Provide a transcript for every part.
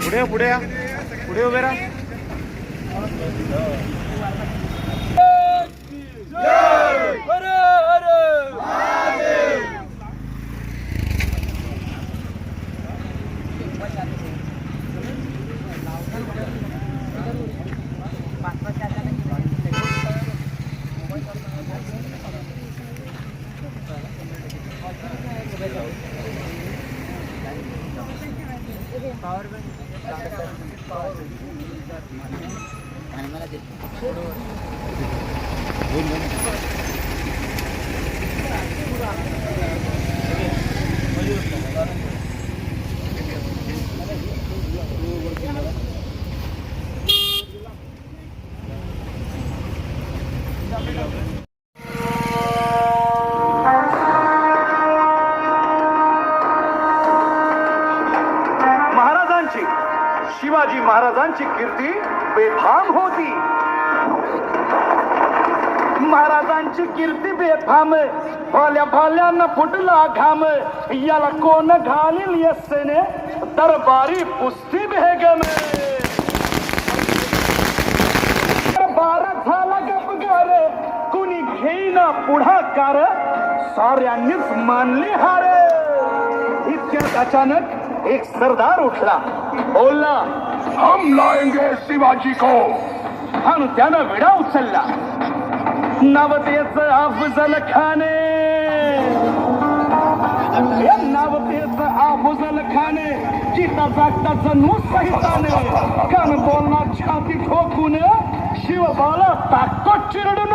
पुढे पुढे या. पुढे उभे राहा. महाराजांची शिवाजी महाराजांची कीर्ती बेफाम होती. महाराजांची कीर्ती बेफाम भाल्या भाल्यानं फुटला घाम. याला कोण घालील यस्सेने दरबारी पुस्ती भेगम बारा झाला गपगार कुणी घेईना पुढाकार साऱ्यांनीच मानली हार. इतक्यात अचानक एक सरदार उठला. बोलला हम लाएंगे शिवाजी को आणि त्यानं विडा उचलला. नवतेच अफजल खाने. नवतेच अफजल खाने. चिता जागता जणू सहिताने. कान बोलणार छाती ठोकून शिवबाला टाकतो चिरडून.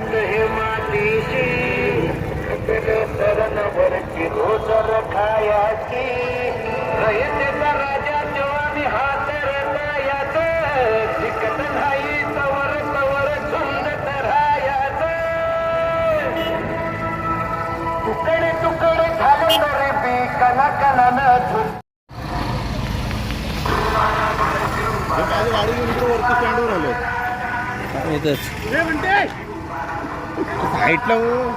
नाट हे मातीशी सरणवरची रोज रखायाची रयतेचा राजा जेव्हा हात रतायाच. शिकत नाही तवर तवर झुंजत राहायाच तुकडे तुकडे झाले तरी बी कना कनानं झुंज गाडी घेऊन वरती स्टँडवर आलो साईडला हो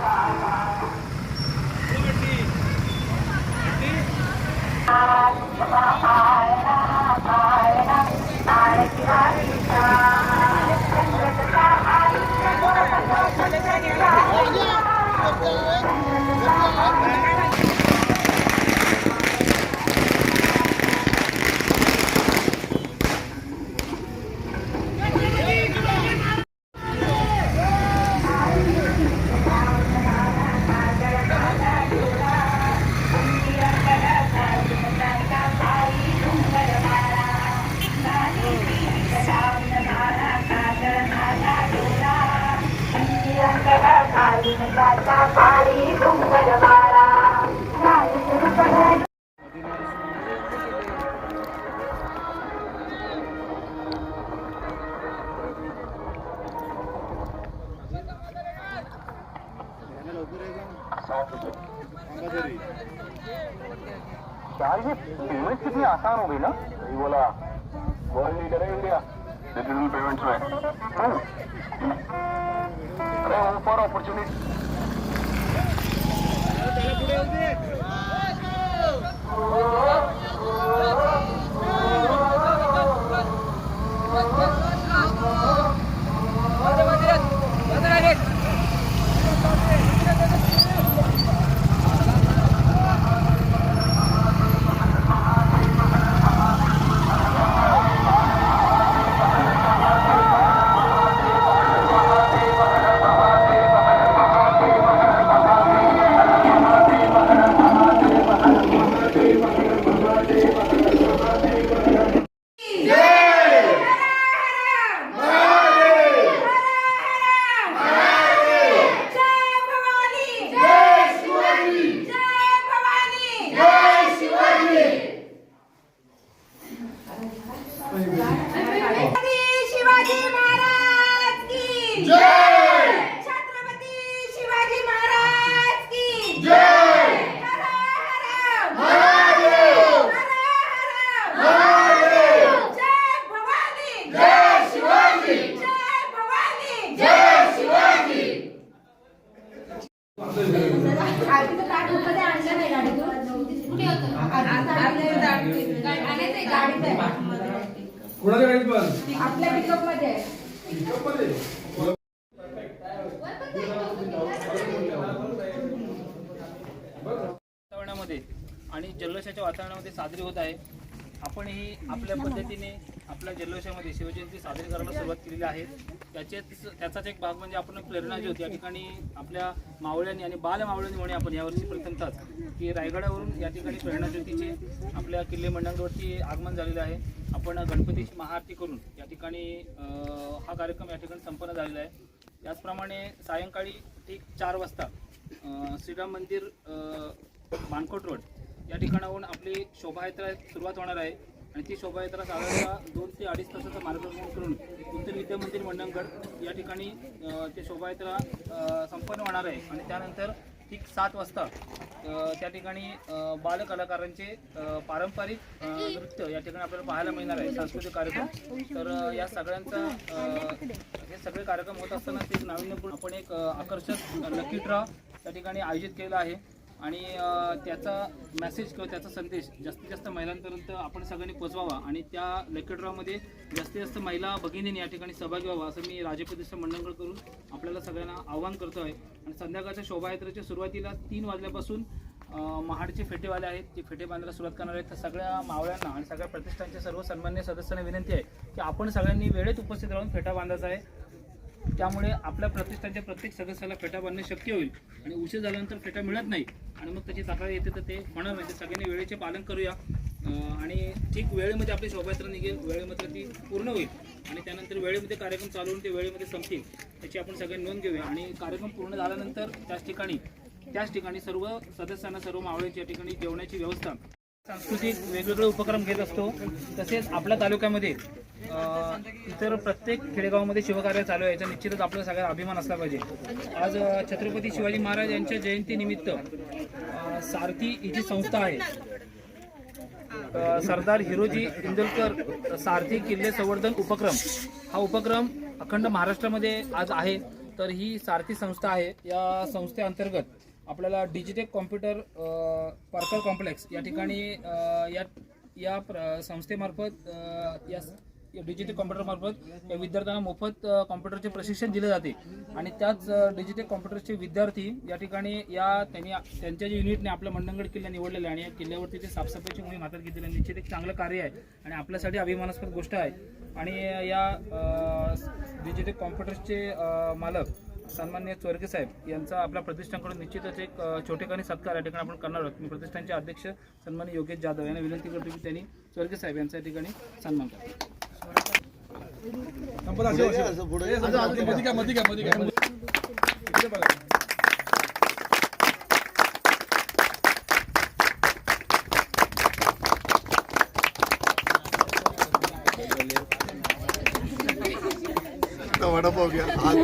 यार ये पेमेंट कितनी आसान हो गई ना बोला वर्ल्ड लीडर है इंडिया डिजिटल पेमेंट्स में અરે ઉપર ઓપોર્ચ્યુનિટી कोणाच्या गाडीत पण? आपल्या पिकअपमध्ये आहे. वातावरणामध्ये आणि जल्लोषाच्या वातावरणामध्ये साजरी होत आहे. आपणही आपल्या पद्धतीने आपल्या जल्लोषामध्ये शिवजयंती साजरी करायला सुरुवात केलेली आहे. त्याचेच त्याचाच एक भाग म्हणजे आपण प्रेरणा ज्योत या ठिकाणी आपल्या मावळ्यांनी आणि बाल मावळ्यांनी म्हणे आपण यावर्षी प्रथमतःच की रायगडावरून या ठिकाणी प्रेरणा ज्योतीचे आपल्या किल्ले मंडळावरती आगमन झालेलं आहे. आपण गणपतीची महाआरती करून या ठिकाणी हा कार्यक्रम या ठिकाणी संपन्न झालेला आहे. त्याचप्रमाणे सायंकाळी ठीक चार वाजता श्रीराम मंदिर मानकोट रोड या ठिकाणाहून आपली शोभायात्रा सुरुवात होणार आहे. आणि ती शोभायात्रा साधारणतः दोन ते अडीच तासाचं मार्गदर्शन करून उत्तर विद्या मंदिर मंडणगड या ठिकाणी ते शोभायात्रा संपन्न होणार आहे. आणि त्यानंतर ठीक सात वाजता त्या ठिकाणी बालकलाकारांचे पारंपरिक नृत्य या ठिकाणी आपल्याला पाहायला मिळणार आहे सांस्कृतिक कार्यक्रम. तर या सगळ्यांचा हे सगळे कार्यक्रम होत असताना ते एक नाविन्यपूर्ण आपण एक आकर्षक लकी ड्रॉ त्या ठिकाणी आयोजित केलेला आहे. आणि त्याचा मेसेज किंवा त्याचा संदेश जास्तीत जास्त महिलांपर्यंत आपण सगळ्यांनी पोचवावा आणि त्या लकी ड्रॉमध्ये जास्तीत जास्त महिला भगिनीने या ठिकाणी सहभागी व्हावा असं मी राजप्रतिष्ठा मंडळकर करून आपल्याला सगळ्यांना आवाहन करतो आहे. आणि संध्याकाळच्या शोभायात्रेच्या सुरुवातीला तीन वाजल्यापासून महाडचे फेटेवाले आहेत. ते फेटे बांधायला सुरुवात करणार आहेत तर सगळ्या मावळ्यांना आणि सगळ्या प्रतिष्ठानच्या सर्व सन्मान्य सदस्यांना विनंती आहे की आपण सगळ्यांनी वेळेत उपस्थित राहून फेटा बांधायचा आहे. त्यामुळे आपल्या प्रतिष्ठानच्या प्रत्येक सदस्याला फेटा बांधणे शक्य होईल. आणि उशीर झाल्यानंतर फेटा मिळत नाही. आणि मग त्याची तक्रार येते तर ते होणार नाही तर सगळ्यांनी वेळेचे पालन करूया. आणि ठीक वेळेमध्ये आपली शोभायात्रा निघेल. वेळेमध्ये ती पूर्ण होईल. आणि त्यानंतर वेळेमध्ये कार्यक्रम चालू होऊन ते वेळेमध्ये संपतील. त्याची आपण सगळ्यांनी नोंद घेऊया. आणि कार्यक्रम पूर्ण झाल्यानंतर त्याच ठिकाणी त्याच ठिकाणी सर्व सदस्यांना सर्व मावळ्यांच्या ठिकाणी जेवणाची व्यवस्था सांस्कृतिक वेगवेगळे उपक्रम घेत असतो. तसेच आपल्या तालुक्यामध्ये इतर प्रत्येक खेडेगावामध्ये शिवकार्य चालू आहे. याचा निश्चितच आपला सगळ्या अभिमान असला पाहिजे. आज छत्रपती शिवाजी महाराज यांच्या जयंतीनिमित्त सारथी ही जी संस्था आहे सरदार हिरोजी इंदुलकर सारथी किल्ले संवर्धन उपक्रम हा उपक्रम अखंड महाराष्ट्रामध्ये आज आहे. तर ही सारथी संस्था आहे. या संस्थेअंतर्गत आपल्याला डिजिटेक कॉम्प्युटर पार्कर कॉम्प्लेक्स या ठिकाणी या या प्र- संस्थेमार्फत या डिजिटल कॉम्प्युटरमार्फत या विद्यार्थ्यांना मोफत कॉम्प्युटरचे प्रशिक्षण दिले जाते. आणि त्याच डिजिटल कॉम्प्युटरचे विद्यार्थी या ठिकाणी या त्यांनी त्यांच्या जे युनिटने आपल्या मंडणगड किल्ला निवडलेला आहे आणि या किल्ल्यावरती ते साफसफाईची मोहीम हातात घेतलेली आहे निश्चित एक चांगलं कार्य आहे आणि आपल्यासाठी अभिमानास्पद गोष्ट आहे. आणि या डिजिटल कॉम्प्युटर्सचे मालक सन्मान्य चोरगे साहेब यांचा आपल्या प्रतिष्ठानकडून निश्चितच एक छोटेखानी सत्कार या ठिकाणी आपण करणार आहोत मी प्रतिष्ठानचे अध्यक्ष सन्मान्य योगेश जाधव यांना विनंती करतो की त्यांनी चोरगे साहेब यांचा या ठिकाणी सन्मान करा संपत असे वर्ष. ए, संपत मध्ये मध्ये घ्या, मध्ये घ्या, मध्ये घ्या. इकडे बघा. वडापाव घ्या हात